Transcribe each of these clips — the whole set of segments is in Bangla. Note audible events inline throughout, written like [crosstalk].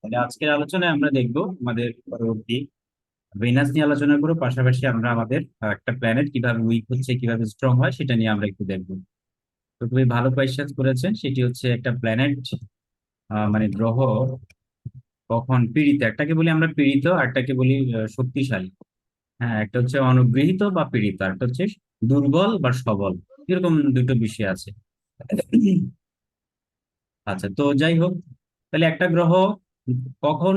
তাহলে আজকের আলোচনায় আমরা দেখব আমাদের পরবর্তী ভেনাস নিয়ে আলোচনা করব, পাশাপাশি আমরা আমাদের একটা প্ল্যানেট কীভাবে উইক হচ্ছে, কীভাবে স্ট্রং হয়, সেটা নিয়ে আমরা একটু দেখব। তো খুবই ভালো কোয়েশ্চেন করেছেন, সেটি হচ্ছে একটা প্ল্যানেট মানে গ্রহ কখন পীড়িত, একটাকে বলি আমরা পীড়িত, আর একটাকে বলি শক্তিশালী। হ্যাঁ একটা হচ্ছে অনুগৃহীত বা পীড়িত, আর একটা হচ্ছে দুর্বল বা সবল, এরকম দুটো বিষয় আছে। আচ্ছা তো যাই হোক তাহলে একটা গ্রহ কখন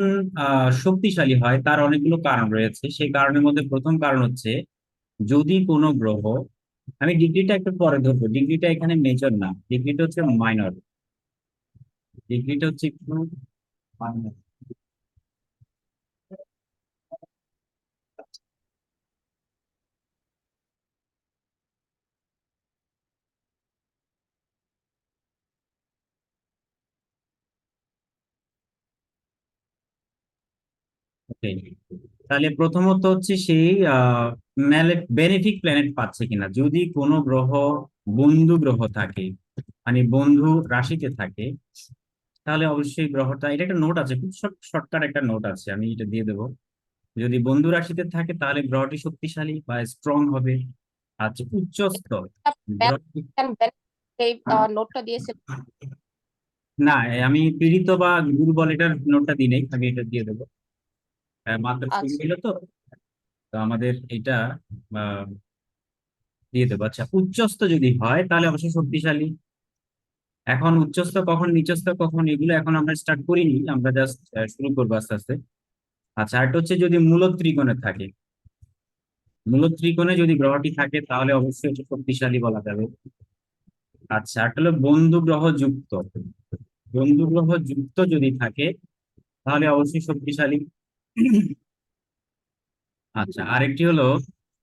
শক্তিশালী হয় তার অনেকগুলো কারণ রয়েছে সেই কারণের মধ্যে প্রথম কারণ হচ্ছে যদি কোনো গ্রহ, আমি ডিগ্রিটা একটু পরে ধরবো, ডিগ্রিটা এখানে মেজর না, ডিগ্রিটা হচ্ছে মাইনর ডিগ্রিটা হচ্ছে একটু minor। তাহলে প্রথমত হচ্ছে সেই বেনিফিক প্ল্যানেট পাচ্ছে কিনা যদি কোনো গ্রহ বন্ধু গ্রহ থাকে মানে বন্ধু রাশিতে থাকে তাহলে অবশ্যই গ্রহটা এটা একটা নোট আছে খুব শর্টকাট একটা নোট আছে আমি এটা দিয়ে দেবো যদি বন্ধু রাশিতে থাকে তাহলে গ্রহটি শক্তিশালী বা স্ট্রং হবে আচ্ছা নোটটা দিয়েছে না আমি পীড়িত বা দুর্বল এটার নোটটা দিই নাই আমি এটা দিয়ে দেবো শুরু আচ্ছা। তো। তো আমাদের এটা দিয়ে দেবো। আচ্ছা উচ্চস্থ যদি হয় তাহলে অবশ্যই শক্তিশালী। এখন উচ্চস্থ কখন নিচস্থ কখন এগুলো এখন আমরা স্টার্ট করিনি। আমরা জাস্ট শুরু করব আস্তে আস্তে। আচ্ছা আরেকটা হচ্ছে যদি মূল ত্রিকোণে থাকে। মূল ত্রিকোণে যদি গ্রহটি থাকে তাহলে অবশ্যই এটা শক্তিশালী বলা যাবে। আচ্ছা একটা হলো বন্ধু গ্রহ যুক্ত। বন্ধু গ্রহ যুক্ত যদি থাকে তাহলে অবশ্যই শক্তিশালী। আচ্ছা আরেকটি হলো,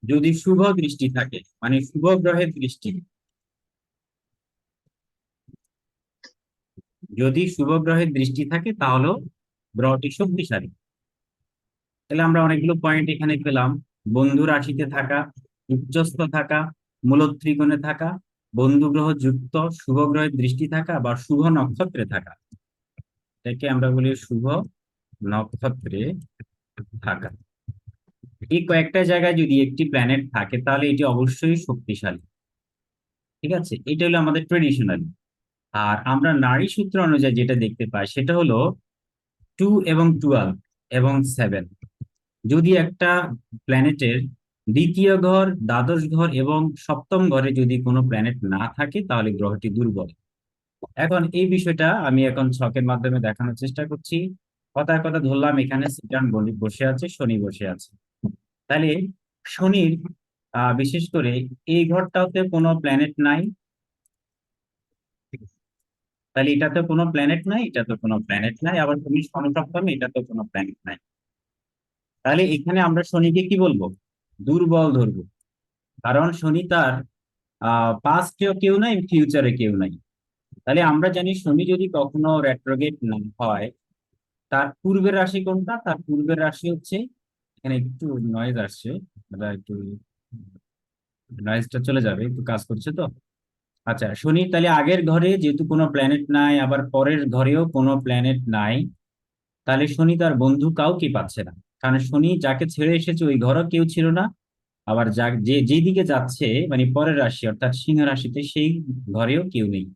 যদি শুভ দৃষ্টি থাকে মানে শুভ গ্রহের দৃষ্টি। যদি শুভ গ্রহের দৃষ্টি থাকে তাহলেও গ্রহটি শক্তিশালী। তাহলে আমরা অনেকগুলো পয়েন্ট এখানে পেলাম। বন্ধু রাশিতে থাকা, উচ্চস্থ থাকা মূল ত্রিকোণে থাকা, বন্ধু গ্রহ যুক্ত, শুভ গ্রহের দৃষ্টি থাকা, বা শুভ নক্ষত্রে থাকা। এটাকে আমরা বলি শুভ নক্ষত্রে থাকা। এই কয়েকটা জায়গায় যদি একটি প্ল্যানেট থাকে, তাহলে এটি অবশ্যই শক্তিশালী। ঠিক আছে? এটা হলো আমাদের ট্রেডিশনাল আর আমরা নারী সূত্র অনুযায়ী যেটা দেখতে পাই, সেটা হলো টু এবং টুয়েলভ এবং সেভেন যদি একটা প্ল্যানেটের দ্বিতীয় ঘর, দ্বাদশ ঘর এবং সপ্তম ঘরে যদি কোনো প্ল্যানেট না থাকে, তাহলে গ্রহটি দুর্বল। এখন এই বিষয়টা আমি এখন ছকের মাধ্যমে দেখানোর চেষ্টা করছি। কথায় কথা ধরলাম, এখানে সিটান বলি, বসে আছে, শনি বসে আছে। তাহলে শনির বিশেষ করে এই ঘরটাতে কোনো প্ল্যানেট নাই। তাহলে এটাতে কোনো প্ল্যানেট নাই, এটাতে কোনো প্ল্যানেট নাই, আবার তুমি সমসপ্তমে এটাতে কোনো প্ল্যানেট নাই। তাহলে এখানে আমরা শনিকে কি বলব? দুর্বল ধরবো। কারণ শনি তার পাস্টেও কেউ নাই ফিউচারে কেউ নাই। তাহলে আমরা জানি শনি যদি কখনো রেট্রোগেট না হয় তার পূর্বের রাশি কোনটা? তার পূর্বের রাশি হচ্ছে, এখানে একটু নয়েজ আসছে একটু নয়েজটা চলে যাবে, একটু কাজ করছে তো? আচ্ছা শনি, তাহলে আগের ঘরে যেহেতু কোনো প্ল্যানেট নাই, আবার পরের ঘরেও কোনো প্ল্যানেট নাই, তাহলে শনি তার বন্ধু কাউকে পাচ্ছে না। কারণ শনি, যাকে ছেড়ে এসেছে ওই ঘরও কেউ ছিল না, আবার যা যে, যেদিকে যাচ্ছে মানে পরের রাশি, অর্থাৎ সিংহ রাশিতে সেই ঘরেও কেউ নেই।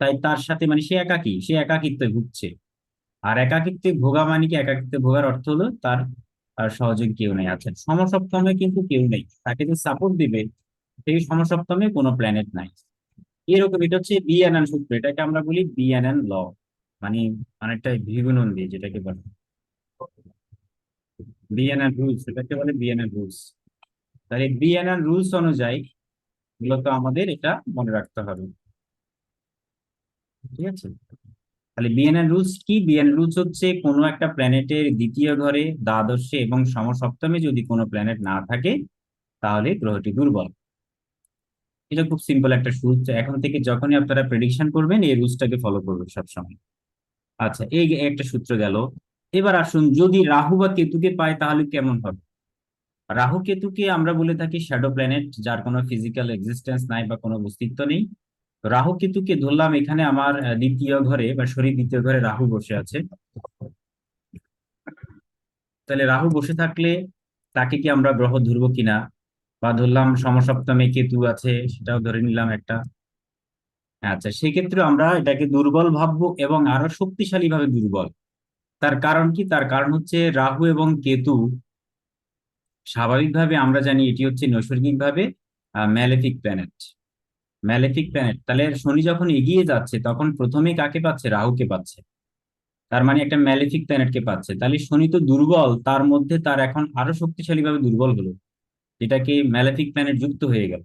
তাই তার সাথে মানে সে একাকী, সে একাকিত্বে ভুগছে। আর একাকিত্বে ভোগা মানে কি? একাকিত্বে ভোগার অর্থ হলো তার সহযোগী কেউ নেই। আচ্ছা সমসপ্তমে কিন্তু কেউ নেই। তাকে যে সাপোর্ট দিবে, সেই সমসপ্তমে কোনো প্ল্যানেট নাই। এরকম এটা হচ্ছে বিএনএন সূত্র। এটাকে আমরা বলি বিএনএন ল মানে অনেকটা ভিগুনন্দী যেটাকে বলে। বিএনএন রুলস এটাকে বলে বিএনএন রুলস তাহলে বিএনএন রুলস অনুযায়ী মূলত আমাদের এটা মনে রাখতে হবে। ঠিক আছে? তাহলে বিএনএন রুলস কি? বিএনএন রুলস হচ্ছে কোনো একটা প্ল্যানেটের দ্বিতীয় ঘরে, দ্বাদশে এবং সমসপ্তমে যদি কোনো প্ল্যানেট না থাকে, তাহলে গ্রহটি দুর্বল। এটা খুব সিম্পল একটা রুলস এখন থেকে যখনই আপনারা প্রেডিকশন করবেন, এই রুলসটাকে ফলো করবেন সবসময়। আচ্ছা এই একটা সূত্র গেল। এবার আসুন, যদি রাহু বা কেতুকে পায়, তাহলে কেমন হবে? রাহু কেতুকে আমরা বলে থাকি শ্যাডো প্ল্যানেট যার কোনো ফিজিক্যাল এক্সিস্টেন্স নাই বা কোনো অস্তিত্ব নেই। রাহু কেতুকে ধরলাম এখানে আমার দ্বিতীয় ঘরে বা শনি দ্বিতীয় ঘরে রাহু বসে আছে। তাহলে রাহু বসে থাকলে তাকে কি আমরা গ্রহ ধরবো কিনা? বা ধরলাম সমসপ্তমে কেতু আছে, সেটাও ধরে নিলাম একটা। আচ্ছা সেক্ষেত্রে আমরা এটাকে দুর্বল ভাববো এবং আরও শক্তিশালী ভাবে দুর্বল। তার কারণ কি? তার কারণ হচ্ছে রাহু এবং কেতু স্বাভাবিকভাবে আমরা জানি এটি হচ্ছে নৈসর্গিকভাবে ম্যালেফিক প্ল্যানেট ম্যালেফিক প্ল্যানেট। তাহলে শনি যখন এগিয়ে যাচ্ছে, তখন প্রথমে কাকে পাচ্ছে? রাহুকে পাচ্ছে। তার মানে একটা ম্যালেফিক প্ল্যানেটকে পাচ্ছে। তাহলে শনি তো দুর্বল, তার মধ্যে তার এখন আরও শক্তিশালী ভাবে দুর্বল হলো। যেটাকে ম্যালেফিক প্ল্যানেট যুক্ত হয়ে গেল।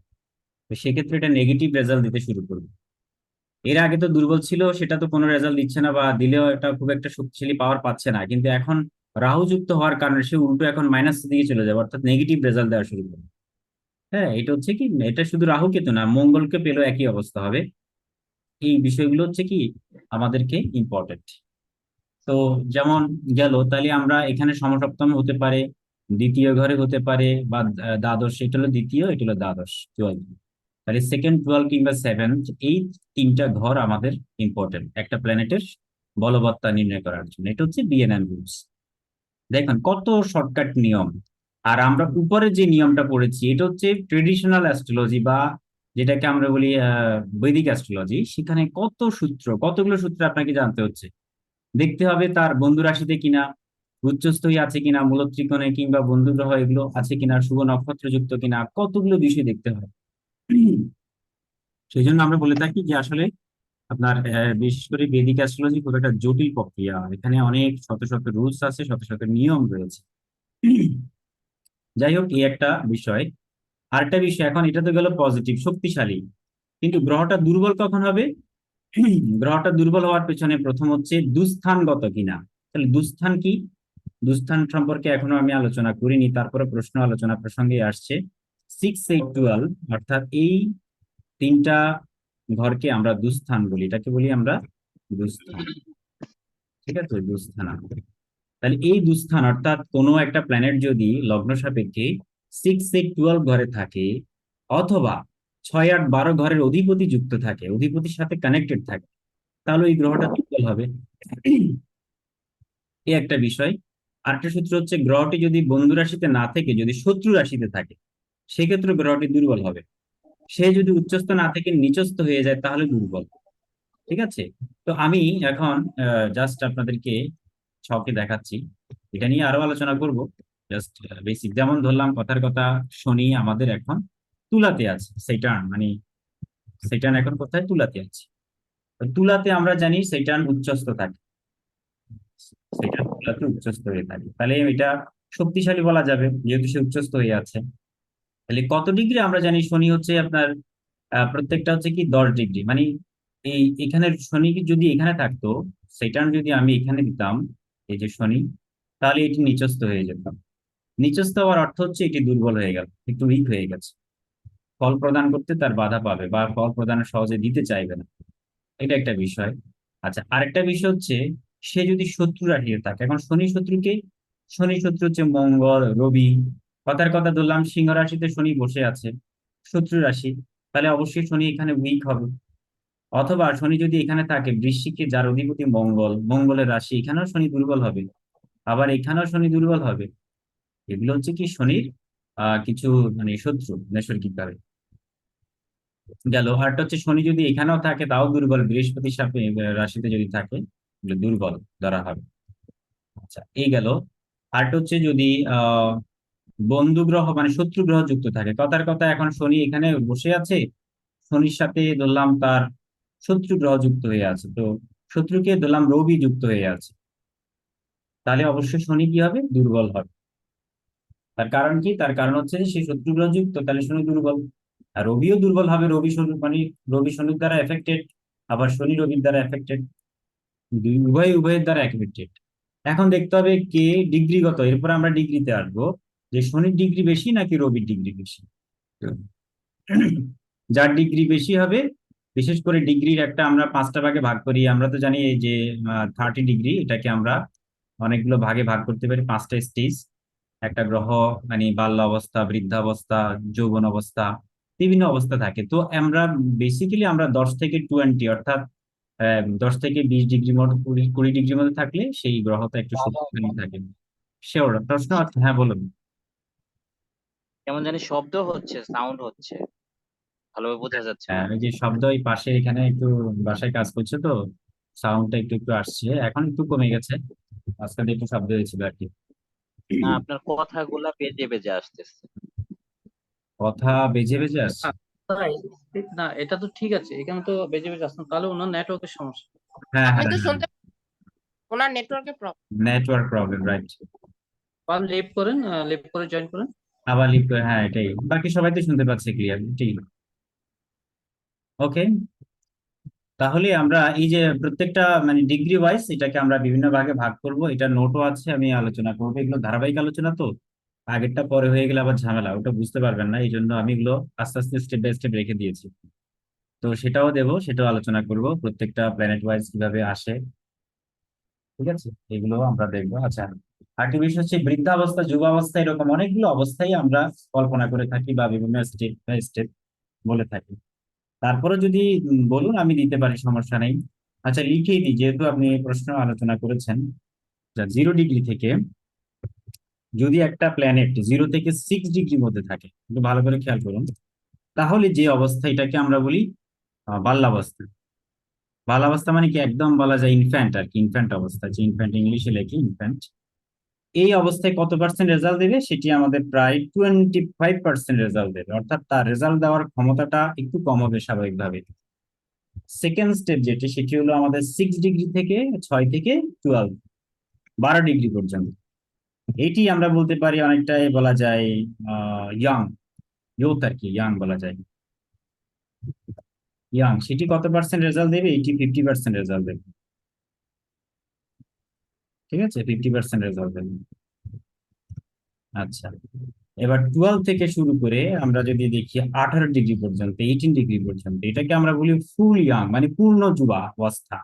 তো সেক্ষেত্রে এটা নেগেটিভ রেজাল্ট দিতে শুরু করবে। এর আগে তো দুর্বল ছিল, সেটা তো কোনো রেজাল্ট দিচ্ছে না বা দিলেও এটা খুব একটা শক্তিশালী পাওয়ার পাচ্ছে না। কিন্তু এখন রাহু যুক্ত হওয়ার কারণে সে উল্টো এখন মাইনাস দিকে চলে যাবে, অর্থাৎ নেগেটিভ রেজাল্ট দেওয়া শুরু করবে। হ্যাঁ এটা হচ্ছে কি, এটা শুধু রাহু কেতু না, মঙ্গলকে পেলেও একই অবস্থা হবে। এই বিষয়গুলো হচ্ছে কি, আমাদেরকে ইম্পর্টেন্ট তো যেমন গেল, তাহলে আমরা এখানে সমসপ্তম হতে পারে, দ্বিতীয় ঘরে হতে পারে, বা দ্বাদশ, এটা হলো দ্বিতীয়, এটা হলো দ্বাদশ টুয়েলভ তাহলে সেকেন্ড টুয়েলভ কিংবা সেভেন্থ এই তিনটা ঘর আমাদের ইম্পর্টেন্ট একটা প্ল্যানেটের বলবত্তা নির্ণয় করার জন্য। এটা হচ্ছে বিএনএন রুলস দেখুন, কত শর্টকাট নিয়ম আর আমরা উপরে যে নিয়মটা পড়েছি, এটা হচ্ছে ট্রেডিশনাল অ্যাস্ট্রোলজি বা যেটাকে আমরা বলি বৈদিক অ্যাস্ট্রোলজি সেখানে কত সূত্র, কতগুলো সূত্র আপনাকে জানতে হচ্ছে? দেখতে হবে তার বন্ধু রাশিতে কিনা, উচ্চস্থই আছে কিনা মূল ত্রিকোণে কিংবা বন্ধু গ্রহ এগুলো আছে কিনা, শুভ নক্ষত্র যুক্ত কিনা, কতগুলো বিষয় দেখতে হয় সেই জন্য আমরা বলে থাকি যে আসলে আপনার বিশেষ করে বেদিক অ্যাস্ট্রোলজি খুব একটা জটিল প্রক্রিয়া। এখানে অনেক শত শত রুলস আছে, শত শত নিয়ম রয়েছে। যাই হোক, এই একটা বিষয়। আরেকটা বিষয়, এখন এটা তো গেল পজিটিভ শক্তিশালী। কিন্তু গ্রহটা দুর্বল কখন হবে? [clears throat] গ্রহটা দুর্বল হওয়ার পেছনে প্রথম হচ্ছে দুস্থানগত কিনা। তাহলে দুস্থান কি? দুস্থান সম্পর্কে এখনও আমি আলোচনা করিনি, তারপরে প্রশ্ন আলোচনা প্রসঙ্গে আসছে। সিক্স এইট টুয়েলভ অর্থাৎ এই তিনটা ঘরকে আমরা দুস্থান বলি। এটাকে বলি আমরা দুস্থান। ঠিক আছে? দুস্থানা তাহলে এই দুস্থান, অর্থাৎ কোনো একটা প্ল্যানেট যদি লগ্ন সাপেক্ষে সিক্স এইট টুয়েলভ ঘরে থাকে অথবা ছয়, আট, বারো ঘরের অধিপতি যুক্ত থাকে, অধিপতির সাথে কানেক্টেড থাকে, তাহলে এই গ্রহটা দুর্বল হবে। এ একটা বিষয়। আরেকটা সূত্র হচ্ছে গ্রহটি যদি বন্ধু রাশিতে না থেকে, যদি শত্রু রাশিতে থাকে, সেক্ষেত্রে গ্রহটি দুর্বল হবে। সে যদি উচ্চস্থ না থেকে নিচস্থ হয়ে যায়, তাহলে দুর্বল। ঠিক আছে? তো আমি এখন জাস্ট আপনাদেরকে ছকে দেখাচ্ছি। এটা নিয়ে আরও আলোচনা করব। জাস্ট বেসিক যেমন ধরলাম, কথার কথা শনি, আমাদের এখন তুলাতে আছে সেইটান মানে সেইটান এখন কোথায়? তুলাতে আছে। তুলাতে আমরা জানি সেইটান উচ্চস্থ থাকে। সেইটান তুলাতে উচ্চস্থ হয়ে থাকে। তাহলে এটা শক্তিশালী বলা যাবে, যেহেতু সে উচ্চস্থ হয়ে আছে। তাহলে কত ডিগ্রি আমরা জানি? শনি হচ্ছে আপনার প্রত্যেকটা হচ্ছে কি দশ ডিগ্রি। মানে এই এখানে শনি যদি এখানে থাকতো সেটান যদি আমি এখানে দিতাম এই যে শনি, তাহলে এটি নিচস্থ হয়ে যেত। নিচস্থ হওয়ার অর্থ হচ্ছে এটি দুর্বল হয়ে গেল, একটু উইক হয়ে গেছে। ফল প্রদান করতে তার বাধা পাবে বা ফল প্রদান সহজে দিতে চাইবে না। এটা একটা বিষয়। আচ্ছা আরেকটা বিষয় হচ্ছে, সে যদি শত্রু রাশিতে থাকে, এখন শনি শত্রুকে শনি শত্রু হচ্ছে মঙ্গল, রবি। কথার কথা ধরলাম, সিংহ রাশিতে শনি বসে আছে, শত্রু রাশি। তাহলে অবশ্যই শনি এখানে উইক হবে। অথবা শনি যদি এখানে থাকে, বৃশ্চিকে যার অধিপতি মঙ্গল, মঙ্গলের রাশি, এখানেও শনি দুর্বল হবে। আবার এখানেও শনি দুর্বল হবে। এগুলো হচ্ছে কি শনির আহ কিছু মানে শত্রু, নৈসর্গিক ভাবে। গেল আরটা হচ্ছে শনি যদি এখানেও থাকে, তাও দুর্বল। বৃহস্পতি সাথে রাশিতে যদি থাকে দুর্বল ধরা হবে। আচ্ছা এই গেল। আরটা হচ্ছে যদি আহ বন্ধু গ্রহ মানে শত্রু গ্রহ যুক্ত থাকে কথার কথা এখন শনি এখানে বসে আছে। শনির সাথে ধরলাম তার শত্রু গ্রহ যুক্ত হয়ে আছে। তো শত্রুকে ধরলাম রবি যুক্ত হয়ে আছে। তাহলে অবশ্যই শনি কি হবে? দুর্বল হবে। তার কারণ কি? তার কারণ হচ্ছে যে সেই শত্রু গ্রহ যুক্ত, তাহলে শনি দুর্বল। আর রবিও দুর্বল হবে, রবি শনি মানে রবি শনির দ্বারা এফেক্টেড আবার শনি রবির দ্বারা এফেক্টেড উভয় উভয়ের দ্বারা এফেক্টেড এখন দেখতে হবে কে ডিগ্রিগত, এরপর আমরা ডিগ্রিতে আসব। যে শনির ডিগ্রি বেশি নাকি রবির ডিগ্রি বেশি? যার ডিগ্রি বেশি হবে বিশেষ করে ডিগ্রির একটা আমরা পাঁচটা ভাগে ভাগ করি। আমরা তো জানি যে থার্টি ডিগ্রি এটাকে আমরা অনেকগুলো ভাগে ভাগ করতে পারি। পাঁচটা স্টেজ একটা গ্রহ মানে বাল্য অবস্থা বৃদ্ধাবস্থা যৌবন অবস্থা বিভিন্ন অবস্থা থাকে। তো আমরা বেসিক্যালি আমরা দশ থেকে টোয়েন্টি অর্থাৎ দশ থেকে বিশ ডিগ্রি মধ্যে কুড়ি কুড়ি ডিগ্রির মধ্যে থাকলে সেই গ্রহটা একটু শক্তিশালী থাকে। শিওর প্রশ্ন হ্যাঁ বলুন। কেমন জানি শব্দ হচ্ছে সাউন্ড হচ্ছে। ভালোভাবে বোঝা যাচ্ছে। হ্যাঁ ওই যে শব্দ ওই পাশে এখানে একটু বাসায় কাজ করছে তো সাউন্ডটা একটু একটু আসছে। এখন একটু কমে গেছে। আজকাল একটু শব্দ হয়েছিল আর কি। না, আপনার কথাগুলা বেজে বেজে আসতেছে। কথা বেজে বেজে আসছে না এটা তো ঠিক আছে। এখানে তো বেজে বেজে আসছে তাহলে ওনার নেটওয়ার্কের সমস্যা। হ্যাঁ হ্যাঁ তো শুনতে ওনার নেটওয়ার্কের প্রবলেম নেটওয়ার্ক প্রবলেম রাইট আর লিভ করেন লিভ করে জয়েন করেন। আবার লিপ হ্যাঁ এটাই। বাকি সবাই তো শুনতে পাচ্ছে ক্লিয়ার ঠিক। ওকে তাহলে আমরা এই যে প্রত্যেকটা মানে ডিগ্রি ওয়াইজ এটাকে আমরা বিভিন্ন ভাগে ভাগ করব। এটা নোটও আছে, আমি আলোচনা করব। এগুলো ধারাবাহিক আলোচনা তো? আগেরটা পরে হয়ে গেলে আবার ঝামেলা, ওটা বুঝতে পারবেন না। এই জন্য আমি এগুলো আস্তে আস্তে স্টেপ বাই স্টেপ রেখে দিয়েছি। তো সেটাও দেবো, সেটাও আলোচনা করব, প্রত্যেকটা প্ল্যানেট ওয়াইজ কীভাবে আসে। ঠিক আছে? এগুলো আমরা দেখব। আচ্ছা আরেকটি বিষয় হচ্ছে বৃদ্ধাবস্থা যুবাবস্থা এরকম অনেকগুলো অবস্থায় আমরা কল্পনা করে থাকি বা বিভিন্ন স্টেপ বাই স্টেপ বলে থাকি। তারপরে যদি বলুন আমি দিতে পারি, সমস্যা নেই। আচ্ছা লিখেই দিই, যেহেতু আপনি প্রশ্ন আলোচনা করেছেন। জিরো ডিগ্রি থেকে যদি একটা প্ল্যানেট জিরো থেকে সিক্স ডিগ্রির মধ্যে থাকে, একটু ভালো করে খেয়াল করুন, তাহলে যে অবস্থা এটাকে আমরা বলি বাল্যাবস্থা। বাল্যাবস্থা মানে কি? একদম বলা যায় ইনফ্যান্ট আর কি ইনফ্যান্ট অবস্থা। যে ইনফ্যান্ট ইংলিশে লেখি ইনফ্যান্ট এই অবস্থায় কত পার্সেন্ট রেজাল্ট দেবে? সেটি আমাদের প্রায় টোয়েন্টি ফাইভ পার্সেন্ট রেজাল্ট দেবে। অর্থাৎ তার রেজাল্ট দেওয়ার ক্ষমতাটা একটু কম হবে স্বাভাবিকভাবে। সেকেন্ড স্টেপ যেটি, সেটি হলো আমাদের সিক্স ডিগ্রি থেকে ছয় থেকে টুয়েলভ বারো ডিগ্রি পর্যন্ত। এটি আমরা বলতে পারি অনেকটাই বলা যায় ইয়াং ইয়ুথ আর কি ইয়াং বলা যায়। ইয়াং সেটি কত পার্সেন্ট রেজাল্ট দেবে? এটি ফিফটি পার্সেন্ট রেজাল্ট দেবে। ঠিক আছে? ফিফটি পার্সেন্ট রেজাল্ট আচ্ছা। এবার টুয়েলভ থেকে শুরু করে আমরা যদি দেখি আঠারো ডিগ্রি পর্যন্ত এইটিন ডিগ্রি পর্যন্ত, এটাকে আমরা বলি ফুল ইয়াং মানে পূর্ণ যুবা অবস্থা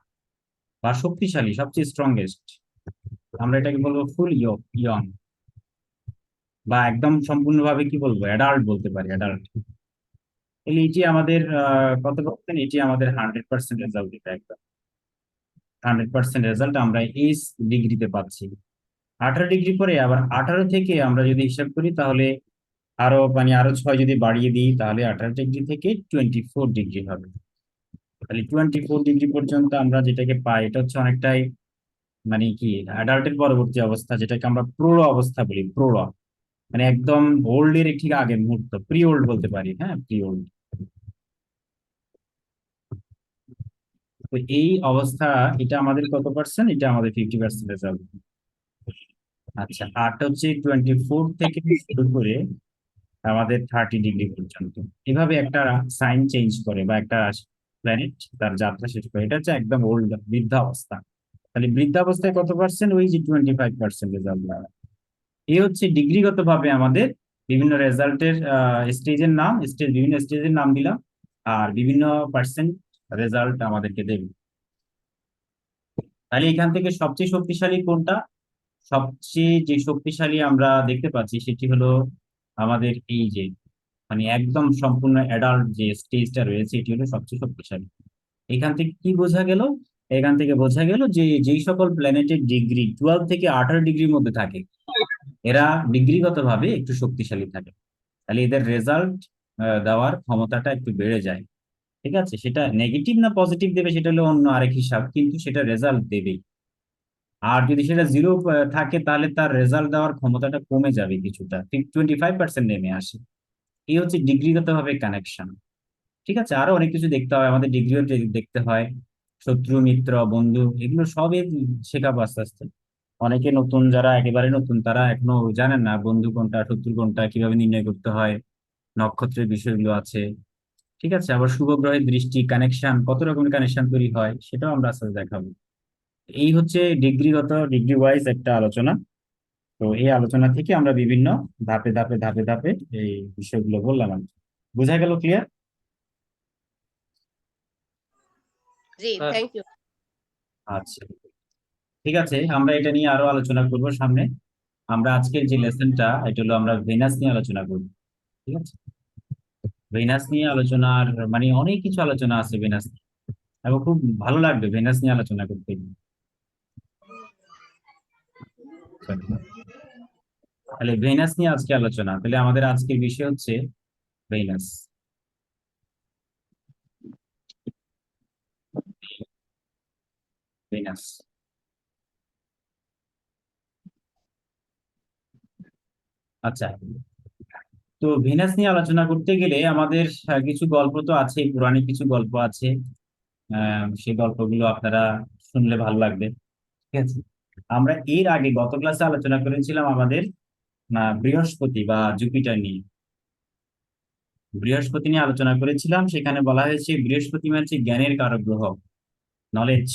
বা শক্তিশালী, সবচেয়ে স্ট্রংগেস্ট আমরা এটাকে বলব ফুল ইয়ং বা একদম সম্পূর্ণভাবে কি বলব? অ্যাডাল্ট বলতে পারি অ্যাডাল্ট এটি আমাদের কত পার্সেন্ট এটি আমাদের হান্ড্রেড পার্সেন্ট রেজাল্ট দিবে একদম হান্ড্রেড পার্সেন্ট রেজাল্ট আমরা এই ডিগ্রিতে পাচ্ছি। আঠারো ডিগ্রি পরে আবার আঠারো থেকে আমরা যদি হিসাব করি, তাহলে আরও মানে আরও ছয় যদি বাড়িয়ে দিই, তাহলে আঠারো ডিগ্রি থেকে টোয়েন্টি ফোর ডিগ্রি হবে। তাহলে টোয়েন্টি ফোর ডিগ্রি পর্যন্ত আমরা যেটাকে পাই, এটা হচ্ছে অনেকটাই মানে কি, অ্যাডাল্টের পরবর্তী অবস্থা, যেটাকে আমরা প্রৌঢ় অবস্থা বলি প্রৌঢ় মানে একদম ওল্ড এর ঠিক আগের মুহূর্ত প্রি ওল্ড বলতে পারি হ্যাঁ প্রি ওল্ড তো এই অবস্থা, এটা আমাদের কত পার্সেন্ট এটা আমাদের ফিফটি পার্সেন্ট রেজাল্ট আচ্ছা আট হচ্ছে টোয়েন্টি ফোর থেকে শুরু করে আমাদের থার্টি ডিগ্রি পর্যন্ত। এভাবে একটা সাইন চেঞ্জ করে বা একটা প্ল্যানেট তার যাত্রা শেষ করে। এটা হচ্ছে একদম ওল্ড বৃদ্ধা অবস্থা তাহলে বৃদ্ধাবস্থায় কত পার্সেন্ট ওই যে টোয়েন্টি ফাইভ পার্সেন্ট রেজাল্ট এ হচ্ছে ডিগ্রিগত ভাবে আমাদের বিভিন্ন রেজাল্টের স্টেজের নাম স্টেজ বিভিন্ন স্টেজের নাম দিলাম। আর বিভিন্ন পার্সেন্ট রেজাল্ট আমাদেরকে দেবে। তাহলে এখান থেকে সবচেয়ে শক্তিশালী কোনটা? সবচেয়ে যে শক্তিশালী আমরা দেখতে পাচ্ছি সেটি হলো আমাদের এই যে মানে একদম সম্পূর্ণ অ্যাডাল্ট যে স্টেজটা রয়েছে, এটি হলো সবচেয়ে শক্তিশালী। এখান থেকে কি বোঝা গেল? এখান থেকে বোঝা গেল যে যেই সকল প্ল্যানেটের ডিগ্রি টুয়েলভ থেকে আঠারো ডিগ্রির মধ্যে থাকে, এরা ডিগ্রিগত ভাবে একটু শক্তিশালী থাকে। তাহলে এদের রেজাল্ট দেওয়ার ক্ষমতাটা একটু বেড়ে যায়। ঠিক আছে? সেটা নেগেটিভ না পজিটিভ দেবে সেটা হলো অন্য আরেক হিসাব, কিন্তু সেটা রেজাল্ট দেবেই। আর যদি সেটা জিরো থাকে তাহলে তার রেজাল্ট দেওয়ার ক্ষমতাটা কমে যাবে কিছুটা। টোয়েন্টি ফাইভ পার্সেন্ট নেমে আসে। এই হচ্ছে ডিগ্রিগত ভাবে কানেকশন ঠিক আছে? আরও অনেক কিছু দেখতে হয় আমাদের ডিগ্রিও দেখতে হয়। শত্রু, মিত্র, বন্ধু, এগুলো সবই শেখাবো আস্তে আস্তে। অনেকে নতুন, যারা একেবারে নতুন, তারা এখনও জানেন না বন্ধু কোনটা, শত্রু কোনটা, কীভাবে নির্ণয় করতে হয়, নক্ষত্রের বিষয়গুলো আছে। ঠিক আছে? আবার শুভ গ্রহের দৃষ্টি কানেকশন কত রকমের কানেকশন তৈরি হয় সেটাও আমরা আস্তে দেখাবো। এই হচ্ছে ডিগ্রিগত ডিগ্রি ওয়াইজ একটা আলোচনা। তো এই আলোচনা থেকে আমরা বিভিন্ন ধাপে ধাপে ধাপে ধাপে এই বিষয়গুলো বললাম কি। বোঝা গেল ক্লিয়ার জি। থ্যাংক ইউ আচ্ছা। ঠিক আছে আমরা এটা নিয়ে আরও আলোচনা করব সামনে। আমরা আজকের যে লেসনটা এটা হলো আমরা ভেনাস নিয়ে আলোচনা করব। ঠিক আছে? ভেনাস নিয়ে আলোচনার মানে অনেক কিছু আলোচনা আছে ভেনাস নিয়ে। এবং খুব ভালো লাগবে ভেনাস নিয়ে আলোচনা করতে। তাহলে ভেনাস নিয়ে আজকে আলোচনা। তাহলে আমাদের আজকের বিষয় হচ্ছে ভেনাস ভেনাস আচ্ছা। তো ভেনাস নিয়ে আলোচনা করতে গেলে আমাদের কিছু গল্প তো আছে পৌরাণিক কিছু গল্প আছে। সেই গল্পগুলো আপনারা শুনলে ভালো লাগবে। ঠিক আছে? আমরা এর আগে গত ক্লাসে আলোচনা করেছিলাম আমাদের বৃহস্পতি বা জুপিটার নিয়ে। বৃহস্পতি নিয়ে আলোচনা করেছিলাম, সেখানে বলা হয়েছে বৃহস্পতি হচ্ছে জ্ঞানের কারক গ্রহ। নলেজ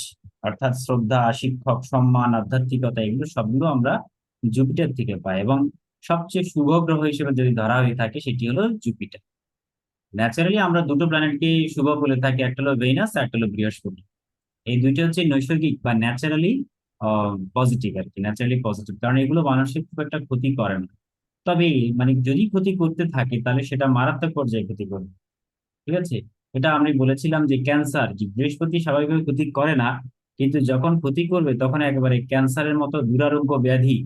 অর্থাৎ শ্রদ্ধা, শিক্ষক, সম্মান, আধ্যাত্মিকতা, এগুলো সবগুলো আমরা জুপিটার থেকে পাই এবং সবচেয়ে শুভ গ্রহ হিসেবে যদি ধরা হয়ে থাকে, সেটি হলো জুপিটার। ন্যাচারালি আমরা দুটো প্ল্যানেটকে শুভ বলে থাকি, একটা হলো ভেনাস একটা হলো বৃহস্পতি। এই দুইটা হচ্ছে নৈসর্গিক বা ন্যাচারালি পজিটিভ আর কি ন্যাচারালি পজিটিভ কারণ এগুলো মানুষের খুব একটা ক্ষতি করে না। তবে মানে যদি ক্ষতি করতে থাকে, তাহলে সেটা মারাত্মক পর্যায়ে ক্ষতি করবে। ঠিক আছে? এটা আমি বলেছিলাম যে ক্যান্সার, যে বৃহস্পতি স্বাভাবিকভাবে ক্ষতি করে না, কিন্তু যখন ক্ষতি করবে, তখন একেবারে ক্যান্সারের মতো দুরারোগ্য ব্যাধি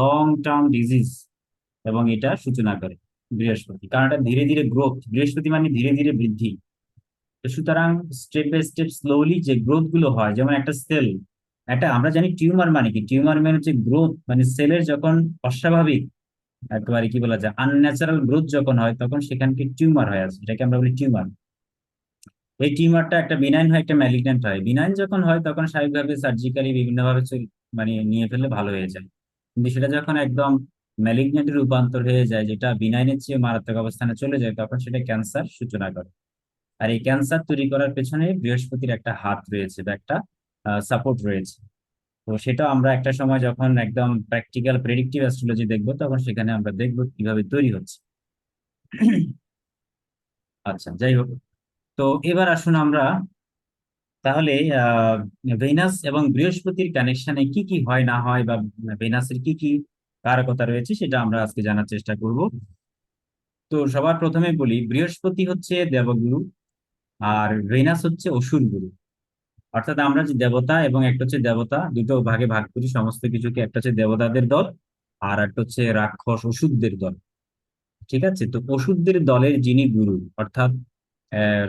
লং টার্ম ডিজিজ এবং এটা সূচনা করে বৃহস্পতি। কারণ এটা ধীরে ধীরে গ্রোথ বৃহস্পতি মানে ধীরে ধীরে বৃদ্ধি। সুতরাং স্টেপ বাই স্টেপ স্লোলি যে গ্রোথগুলো হয়, যেমন একটা সেল একটা আমরা জানি টিউমার মানে কি? টিউমার মানে হচ্ছে গ্রোথ মানে সেলের যখন অস্বাভাবিক, একেবারে কি বলা যায় আনন্যাচারাল গ্রোথ যখন হয়, তখন সেখানকে টিউমার হয় আছে এটাকে আমরা বলি টিউমার। এই টিউমারটা একটা বিনাইন হয়, একটা ম্যালিগন্যান্ট হয়। বিনাইন যখন হয়, তখন স্বাভাবিকভাবে সার্জিক্যালি বিভিন্নভাবে মানে নিয়ে ফেললে ভালো হয়ে যায়। কিন্তু সেটা যখন একদম ম্যালিগন্যান্টে রূপান্তর হয়ে যায়, যেটা বিনাইনের চেয়ে মারাত্মক অবস্থানে চলে যায়, তখন সেটা ক্যান্সার সূচনা করে। আর এই ক্যান্সার তৈরি করার পেছনে বৃহস্পতির একটা হাত রয়েছে বা একটা সাপোর্ট রয়েছে। তো সেটা আমরা একটা সময় যখন একদম প্র্যাকটিক্যাল প্রেডিক্টিভ অ্যাস্ট্রোলজি দেখব, তখন সেখানে আমরা দেখব কীভাবে তৈরি হচ্ছে। আচ্ছা যাই হোক। তো এবার আসুন আমরা তাহলে ভেনাস এবং বৃহস্পতির কানেকশনে কি কি হয়, না হয় বা ভেনাসের কি কি কারকতা রয়েছে, সেটা আমরা আজকে জানার চেষ্টা করব। তো সবার প্রথমে বলি, বৃহস্পতি হচ্ছে দেবগুরু আর ভেনাস হচ্ছে অসুর গুরু অর্থাৎ আমরা যে দেবতা এবং একটা হচ্ছে দেবতা, দুটো ভাগে ভাগ করি, সমস্ত কিছুকে, একটা হচ্ছে দেবতাদের দল আর একটা হচ্ছে রাক্ষস অসুরদের দল। ঠিক আছে? তো অসুরদের দলের যিনি গুরু, অর্থাৎ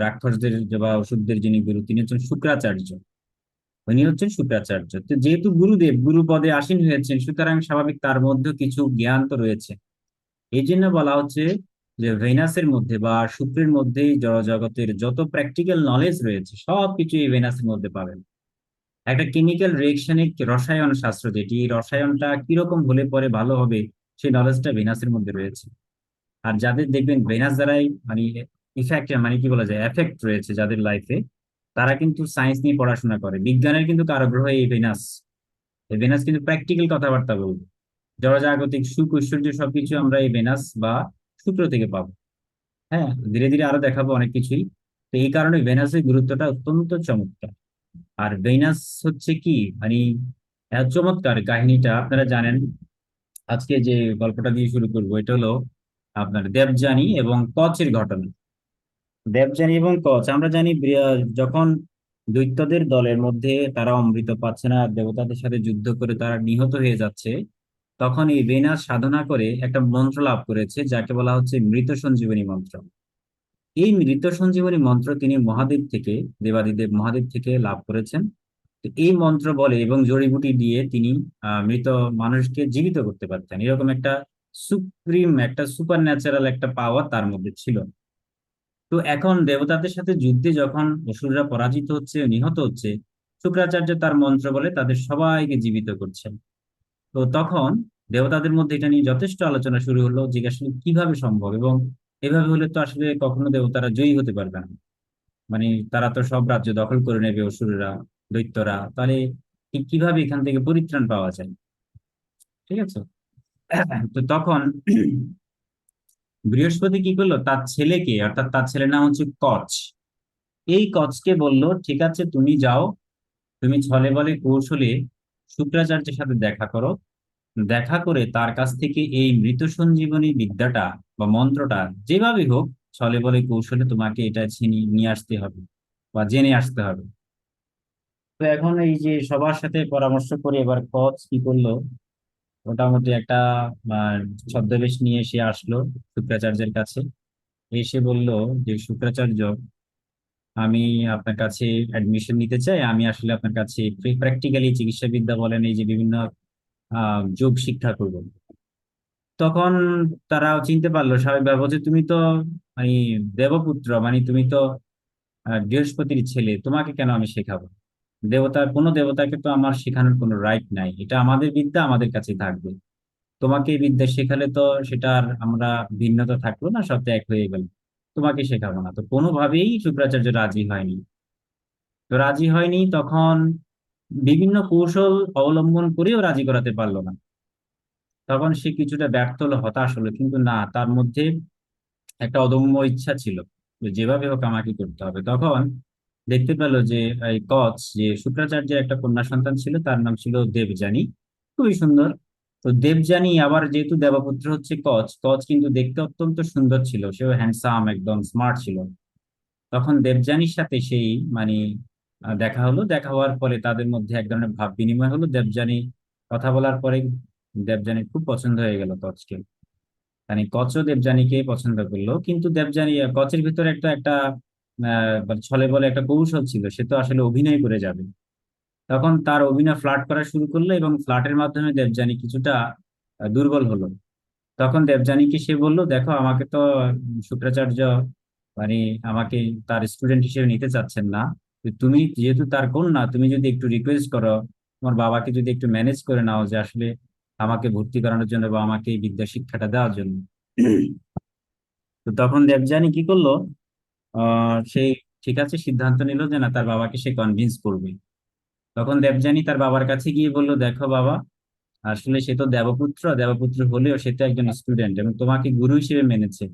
রাক্ষসদের বা অসুরদের যিনি গুরু, তিনি হচ্ছেন শুক্রাচার্য। উনি হচ্ছেন শুক্রাচার্য তো যেহেতু গুরুদেব, গুরু পদে আসীন হয়েছেন, সুতরাং স্বাভাবিক তার মধ্যে কিছু জ্ঞান তো রয়েছে। এই জন্য বলা হচ্ছে যে ভেনাসের মধ্যে বা শুক্রের মধ্যেই জড়জগতের যত প্র্যাকটিক্যাল নলেজ রয়েছে, সবকিছু এই ভেনাসের মধ্যে পাবেন। একটা কেমিক্যাল রিয়েকশনিক রসায়ন শাস্ত্র যেটি রসায়নটা কীরকম হলে পরে ভালো হবে, সেই নলেজটা ভেনাসের মধ্যে রয়েছে। আর যাদের দেখবেন, ভেনাস দ্বারাই মানে ইফেক্ট মানে কি বলা যায় এফেক্ট রয়েছে যাদের লাইফে তারা কিন্তু সায়েন্স নিয়ে পড়াশোনা করে। বিজ্ঞানের কিন্তু কারও এই ভেনাস এই ভেনাস কিন্তু প্র্যাকটিক্যাল কথাবার্তা বলবে। জড়জাগতিক সুখ, ঐশ্বর্য সবকিছু আমরা এই ভেনাস বা শুক্র থেকে পাবো। হ্যাঁ ধীরে ধীরে আরও দেখাবো অনেক কিছুই। তো এই কারণে ভেনাসের গুরুত্বটা অত্যন্ত চমৎকার। আর ভেনাস হচ্ছে কি? মানে এত চমৎকার কাহিনীটা। আপনারা জানেন, আজকে যে গল্পটা দিয়ে শুরু করব, এটা হলো আপনার দেবযানী এবং কচের ঘটনা। দেবযানী এবং কচ, আমরা জানি যখন দৈত্যদের দলের মধ্যে তারা অমৃত পাচ্ছে না, দেবতাদের সাথে যুদ্ধ করে তারা নিহত হয়ে যাচ্ছে, তখন এই ভেনাস সাধনা করে একটা মন্ত্র লাভ করেছে, যাকে বলা হচ্ছে মৃত সঞ্জীবনী মন্ত্র। এই মৃত সঞ্জীবনী মন্ত্র তিনি মহাদেব থেকে, দেবাদিদেব মহাদেব থেকে লাভ করেছেন। তো এই মন্ত্র বলে এবং জড়িবুটি দিয়ে তিনি মৃত মানুষকে জীবিত করতে পারতেন। এরকম একটা সুপ্রিম, একটা সুপার ন্যাচারাল একটা পাওয়ার তার মধ্যে ছিল। তো এখন দেবতাদের সাথে যুদ্ধে যখন অসুররা পরাজিত হচ্ছে, নিহত হচ্ছে, শুক্রাচার্য তার মন্ত্র বলে তাদের সবাইকে জীবিত করছেন। তো তখন দেবতাদের মধ্যে এটা নিয়ে যথেষ্ট আলোচনা শুরু হলো আসলে কীভাবে সম্ভব? এবং এভাবে হলে তো আসলে কখনো দেবতারা জয়ী হতে পারবে না। মানে তারা তো সব রাজ্য দখল করে নেবে, অসুররা, দৈত্যরা। তাহলে কীভাবে এখান থেকে পরিত্রাণ পাওয়া যায়? ঠিক আছে? তো তখন বৃহস্পতি কি করল? তার ছেলেকে, অর্থাৎ তার ছেলের নাম হচ্ছে কচ। এই কচকে বলল, ঠিক আছে, তুমি যাও, তুমি ছলে বলে কৌশলে শুক্রাচার্যের সাথে দেখা করো। দেখা করে তার কাছ থেকে এই মৃত সঞ্জীবনী বিদ্যাটা বা মন্ত্রটা যেভাবে হোক, ছলে বলে কৌশলে তোমাকে এটা ছিনিয়ে নিয়ে আসতে হবে বা জেনে আসতে হবে। তো এখন এই যে সবার সাথে পরামর্শ করে এবার কচ কি করল? মোটামুটি একটা ছদ্মবেশ নিয়ে সে আসলো শুক্রাচার্যের কাছে। এসে বলল যে, শুক্রাচার্য, আমি আপনার কাছে অ্যাডমিশন নিতে চাই। আমি আসলে আপনার কাছে প্র্যাকটিক্যালি চিকিৎসাবিদ্যা বলেন, এই যে বিভিন্ন যোগ শিক্ষা করব। তখন তারা চিনতে পারল স্বাভাবিকভাবে যে তুমি তো মানে দেবপুত্র মানে তুমি তো বৃহস্পতির ছেলে, তোমাকে কেন আমি শেখাবো? দেবতার, কোনো দেবতাকে তো আমার শেখানোর কোনো রাইট নাই। এটা আমাদের বিদ্যা, আমাদের কাছে থাকবে। তোমাকে এই বিদ্যা শেখালে তো সেটার আমরা ভিন্নতা থাকল না, সব এক হয়ে গেল। তোমাকে শেখাবো না। তো কোনোভাবেই শুক্রাচার্য রাজি হয়নি। তো রাজি হয়নি, তখন বিভিন্ন কৌশল অবলম্বন করেও রাজি করাতে পারল না। তখন সে কিছুটা ব্যর্থ হলো, হতাশ হলো, কিন্তু না, তার মধ্যে একটা অদম্য ইচ্ছা ছিল যেভাবে হোক আমাকে করতে হবে। তখন দেখতে পেল যে কচ, যে শুক্রাচার্যের একটা কন্যা সন্তান ছিল, তার নাম ছিল দেবযানী। খুবই সুন্দর। তো দেবযানী আবার যেহেতু দেবপুত্র হচ্ছে কচ কচ কিন্তু দেখতে অত্যন্ত সুন্দর ছিল। সেও হ্যান্ডসাম একদম স্মার্ট ছিল। তখন দেবযানীর সাথে সেই মানে দেখা হলো। দেখা হওয়ার পরে তাদের মধ্যে এক ধরনের ভাব বিনিময় হলো। দেবযানী কথা বলার পরে দেবযানীর খুব পছন্দ হয়ে গেল কচকে। মানে কচও দেবযানীকে পছন্দ করল। কিন্তু দেবযানী, কচের ভিতরে একটা একটা ছলে বলে একটা কৌশল ছিল, সে তো আসলে অভিনয় করে যাবে। তখন তার অভিনয় ফ্লার্ট করা শুরু করল এবং ফ্লার্টের মাধ্যমে দেবযানী কিছুটা দুর্বল হলো। তখন দেবযানীকে সে বলল, দেখো, আমাকে তো শুক্রাচার্য মানে আমাকে তার স্টুডেন্ট হিসেবে নিতে চাচ্ছেন না। তুমি যেহেতু তার কন্যা, তুমি যদি একটু রিকোয়েস্ট করো, তোমার বাবাকে যদি একটু ম্যানেজ করে নাও যে আসলে আমাকে ভর্তি করানোর জন্য বা আমাকে বিদ্যা শিক্ষাটা দেওয়ার জন্য। তো তখন দেবযানী কি করল সেই ঠিক আছে সিদ্ধান্ত নিল যে না, তার বাবাকে সে কনভিন্স করবে। তখন দেবযানী তার বাবার কাছে গিয়ে বলল, দেখো বাবা, আসলে সে তো দেবপুত্র দেবপুত্র হলেও সে তো একজন স্টুডেন্ট এবং তোমাকে গুরু হিসেবে মেনেছে।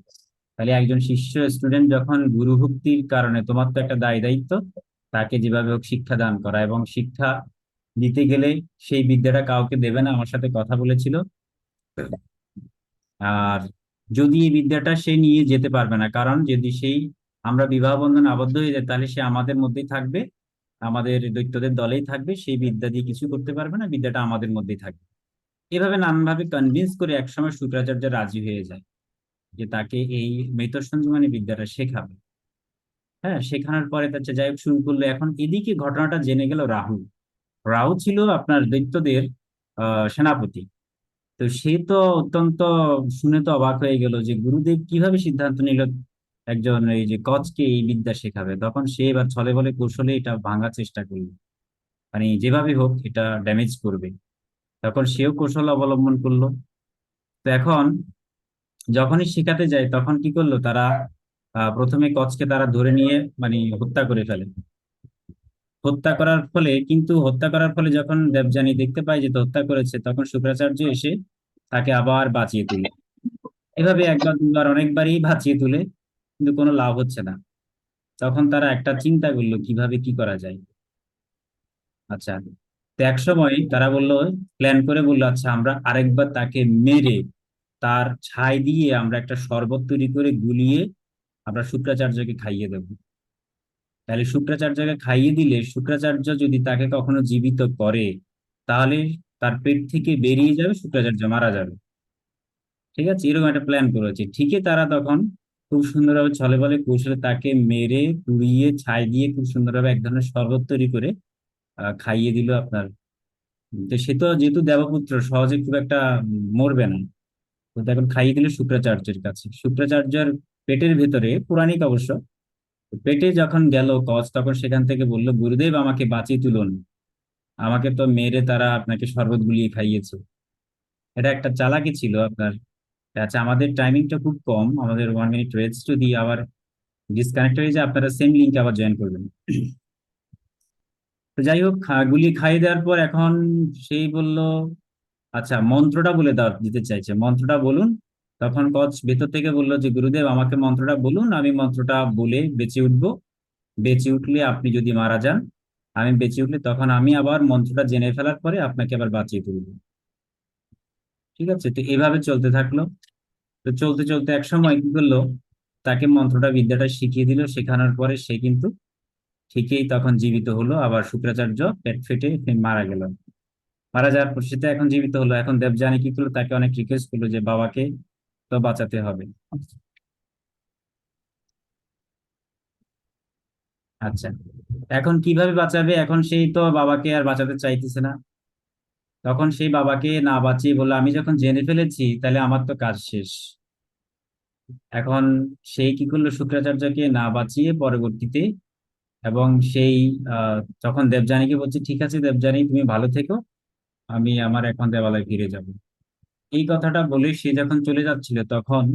তাহলে একজন শিষ্য স্টুডেন্ট যখন গুরু ভক্তির কারণে, তোমার তো একটা দায় দায়িত্ব, তাকে যেভাবে হোক শিক্ষা দান করা এবং শিক্ষা দিতে গেলে সেই বিদ্যাটা কাউকে দেবে না, আমার সাথে কথা বলেছিল। আর যদি এই বিদ্যাটা সে নিয়ে যেতে পারবে না, কারণ যদি সেই আমরা বিবাহ বন্ধনে আবদ্ধ হয়ে যাই, তাহলে সে আমাদের মধ্যেই থাকবে, আমাদের দৈত্যদের দলেই থাকবে, সেই বিদ্যা দিয়ে কিছু করতে পারবে না, বিদ্যাটা আমাদের মধ্যেই থাকবে। এভাবে নানানভাবে কনভিন্স করে একসময় শুক্রাচার্য রাজি হয়ে যায়, যে তাকে এই মৃত সঞ্জীবনী বিদ্যাটা শেখাবে। হ্যাঁ শেখানোর পরে তার যাই হোক শুরু করল। এখন এদিকে ঘটনাটা জেনে গেল রাহু রাহু ছিল আপনার দৈত্যদের সেনাপতি। তো সে তো অত্যন্ত শুনে তো অবাক হয়ে গেল যে গুরুদেব কীভাবে সিদ্ধান্ত নিল একজন এই যে কচকে এই বিদ্যা শেখাবে, তখন সে এবার ছলে বলে, কৌশলে এটা ভাঙার চেষ্টা করল মানে যেভাবে হোক এটা ড্যামেজ করবে। তখন সেও কৌশল অবলম্বন করল। তো এখন যখনই শেখাতে যায়, তখন কি করল? তারা প্রথমে কচকে তারা ধরে নিয়ে মানে হত্যা করে ফেলে। হত্যা করার ফলে, কিন্তু হত্যা করার ফলে যখন দেবযানী দেখতে পায় যে হত্যা করেছে, তখন শুক্রাচার্য এসে তাকে আবার বাঁচিয়ে তুলে। এভাবে একবার, দুবার, অনেকবারই বাঁচিয়ে তুলে। কিন্তু কোনো লাভ হচ্ছে না। তখন তারা একটা চিন্তা করল, কীভাবে কি করা যায়? আচ্ছা তো এক সময় তারা বলল প্ল্যান করে বলল আচ্ছা আমরা আরেকবার তাকে মেরে তার ছাই দিয়ে আমরা একটা শরবত তৈরি করে গুলিয়ে আমরা শুক্রাচার্যকে খাইয়ে দেব। তাহলে শুক্রাচার্যকে খাইয়ে দিলে শুক্রাচার্য যদি তাকে কখনো জীবিত করে, তাহলে তার পেট থেকে বেরিয়ে যাবে, শুক্রাচার্য মারা যাবে। ঠিক আছে? এরকম একটা প্ল্যান করেছে। ঠিকই তারা তখন খুব সুন্দরভাবে ছলে বলে কৌশলে তাকে মেরে, পুড়িয়ে, ছাই দিয়ে খুব সুন্দরভাবে এক ধরনের শরবত তৈরি করে খাইয়ে দিল আপনার। তো সে তো যেহেতু দেবপুত্র, সহজে খুব একটা মরবে না। তো এখন খাইয়ে দিল শুক্রাচার্যের কাছে। শুক্রাচার্যের পেটের ভেতরে, পৌরাণিক অবশ্য, পেটে যখন গেল কচ, তখন সেখান থেকে বলল, গুরুদেব, আমাকে বাঁচিয়ে তুলুন। আমাকে তো মেরে তারা আপনাকে শরবত গুলিয়ে খাইয়েছে। এটা একটা চালাকি ছিল আপনার। আচ্ছা আমাদের টাইমিংটা খুব কম, আমাদের ওয়ান মিনিট রেস্ট যদি আবার ডিসকানেক্ট হয়ে যায়, আপনারা সেম লিঙ্কে আবার জয়েন করবেন। তো যাই হোক গুলি খাইয়ে দেওয়ার পর এখন সেই বলল আচ্ছা মন্ত্রটা বলে দেওয়া দিতে চাইছে। মন্ত্রটা বলুন, তখন কচ ভেতর থেকে বলল যে, গুরুদেব, আমাকে মন্ত্রটা বলুন, আমি মন্ত্রটা বলে বেঁচে উঠবো। বেঁচে উঠলে আপনি যদি মারা যান, আমি বেঁচে উঠলে তখন আমি আবার মন্ত্রটা জেনে ফেলার পরে আপনাকে আবার বাঁচিয়ে তুলবো। ঠিক আছে? তো এভাবে চলতে থাকল। তো চলতে চলতে এক সময় কি করল? তাকে মন্ত্রটা, বিদ্যাটা শিখিয়ে দিল। শেখানোর পরে সে কিন্তু ঠিকই তখন জীবিত হলো। আবার শুক্রাচার্য পেট ফেটে মারা গেল। মারা যাওয়ার পর সে তো এখন জীবিত হলো। এখন দেবযানী কি করল? তাকে অনেক রিকোয়েস্ট করল যে বাবাকে তো বাঁচাতে হবে। আচ্ছা। এখন কীভাবে বাঁচাবে? এখন সেই তো বাবাকে আর বাঁচাতে চাইতেছে না। তখন সেই বাবাকে না বাঁচিয়ে বলল, আমি যখন জেনে ফেলেছি, তাহলে আমার তো কাজ শেষ। এখন সেই কি করল, শুক্রাচার্যকে না বাঁচিয়ে পরবর্তীতে এবং সেই যখন দেবযানীকে বলছে, ঠিক আছে দেবযানী, তুমি ভালো থেকো, আমি আমার এখন দেবালয় ফিরে যাব। এই কথাটা বলে সে যখন চলে যাচ্ছিল, তখন